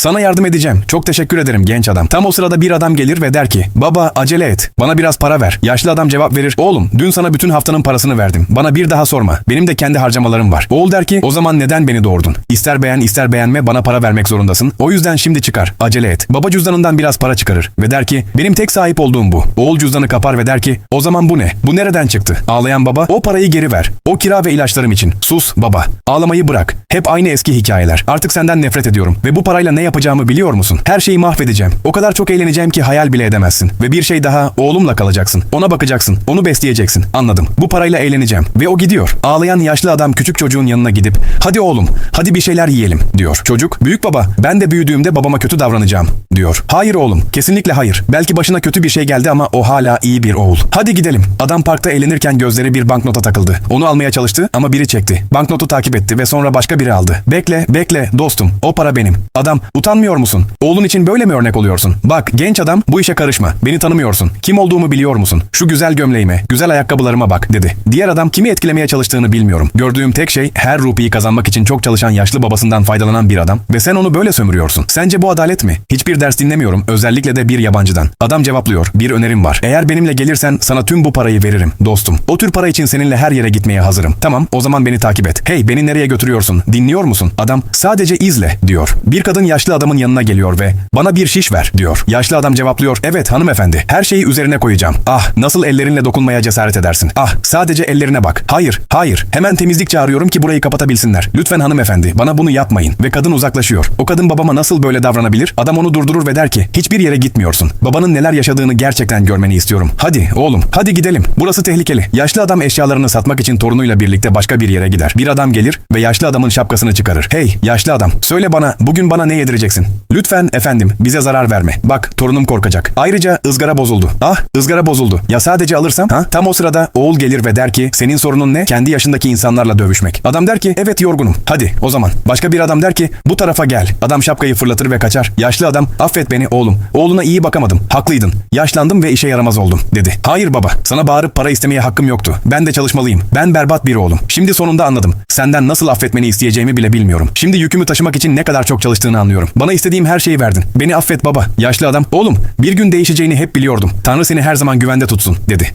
Sana yardım edeceğim. Çok teşekkür ederim genç adam. Tam o sırada bir adam gelir ve der ki baba acele et. Bana biraz para ver. Yaşlı adam cevap verir. Oğlum dün sana bütün haftanın parasını verdim. Bana bir daha sorma. Benim de kendi harcamalarım var. Oğul der ki o zaman neden beni doğurdun? İster beğen ister beğenme bana para vermek zorundasın. O yüzden şimdi çıkar. Acele et. Baba cüzdanından biraz para çıkarır ve der ki benim tek sahip olduğum bu. Oğul cüzdanı kapar ve der ki o zaman bu ne? Bu nereden çıktı? Ağlayan baba o parayı geri ver. O kira ve ilaçlarım için. Sus baba. Ağlamayı bırak. Hep aynı eski hikayeler. Artık senden nefret ediyorum. Ve bu parayla ne yapacağımı biliyor musun? Her şeyi mahvedeceğim. O kadar çok eğleneceğim ki hayal bile edemezsin. Ve bir şey daha oğlumla kalacaksın. Ona bakacaksın. Onu besleyeceksin. Anladım. Bu parayla eğleneceğim. Ve o gidiyor. Ağlayan yaşlı adam küçük çocuğun yanına gidip hadi oğlum hadi bir şeyler yiyelim diyor. Çocuk büyük baba ben de büyüdüğümde babama kötü davranacağım diyor. Hayır oğlum kesinlikle hayır. Belki başına kötü bir şey geldi ama o hala iyi bir oğul. Hadi gidelim. Adam parkta eğlenirken gözleri bir banknota takıldı. Onu almaya çalıştı ama biri çekti. Banknotu takip etti ve sonra başka biri aldı. Bekle, bekle dostum. O para benim. Adam, utanmıyor musun? Oğlun için böyle mi örnek oluyorsun? Bak, genç adam, bu işe karışma. Beni tanımıyorsun. Kim olduğumu biliyor musun? Şu güzel gömleğime, güzel ayakkabılarıma bak, dedi. Diğer adam kimi etkilemeye çalıştığını bilmiyorum. Gördüğüm tek şey her rupiyi kazanmak için çok çalışan yaşlı babasından faydalanan bir adam ve sen onu böyle sömürüyorsun. Sence bu adalet mi? Hiçbir ders dinlemiyorum, özellikle de bir yabancıdan. Adam cevaplıyor. Bir önerim var. Eğer benimle gelirsen sana tüm bu parayı veririm, dostum. O tür para için seninle her yere gitmeye hazırım. Tamam, o zaman beni takip et. Hey, beni nereye götürüyorsun? Dinliyor musun? Adam sadece izle diyor. Bir kadın yaşlı adamın yanına geliyor ve bana bir şiş ver diyor. Yaşlı adam cevaplıyor. Evet hanımefendi. Her şeyi üzerine koyacağım. Ah nasıl ellerinle dokunmaya cesaret edersin. Ah sadece ellerine bak. Hayır hayır. Hemen temizlik çağırıyorum ki burayı kapatabilsinler. Lütfen hanımefendi bana bunu yapmayın. Ve kadın uzaklaşıyor. O kadın babama nasıl böyle davranabilir? Adam onu durdurur ve der ki hiçbir yere gitmiyorsun. Babanın neler yaşadığını gerçekten görmeni istiyorum. Hadi oğlum hadi gidelim. Burası tehlikeli. Yaşlı adam eşyalarını satmak için torunuyla birlikte başka bir yere gider. Bir adam gelir ve yaşlı adamın şapkasını çıkarır. Hey yaşlı adam söyle bana bugün bana ne yedireceksin? Lütfen efendim bize zarar verme. Bak torunum korkacak. Ayrıca ızgara bozuldu. Ah ızgara bozuldu. Ya sadece alırsam? Ha? Tam o sırada oğul gelir ve der ki senin sorunun ne? Kendi yaşındaki insanlarla dövüşmek. Adam der ki evet yorgunum. Hadi o zaman. Başka bir adam der ki bu tarafa gel. Adam şapkayı fırlatır ve kaçar. Yaşlı adam affet beni oğlum. Oğluna iyi bakamadım. Haklıydın. Yaşlandım ve işe yaramaz oldum dedi. Hayır baba. Sana bağırıp para istemeye hakkım yoktu. Ben de çalışmalıyım. Ben berbat bir oğlum. Şimdi sonunda anladım. Senden nasıl affetmeni isteyeceğimi bile bilmiyorum. Şimdi yükümü taşımak için ne kadar çok çalıştığını anlıyorum. Bana istediğim her şeyi verdin. Beni affet baba. Yaşlı adam. Oğlum bir gün değişeceğini hep biliyordum. Tanrı seni her zaman güvende tutsun dedi.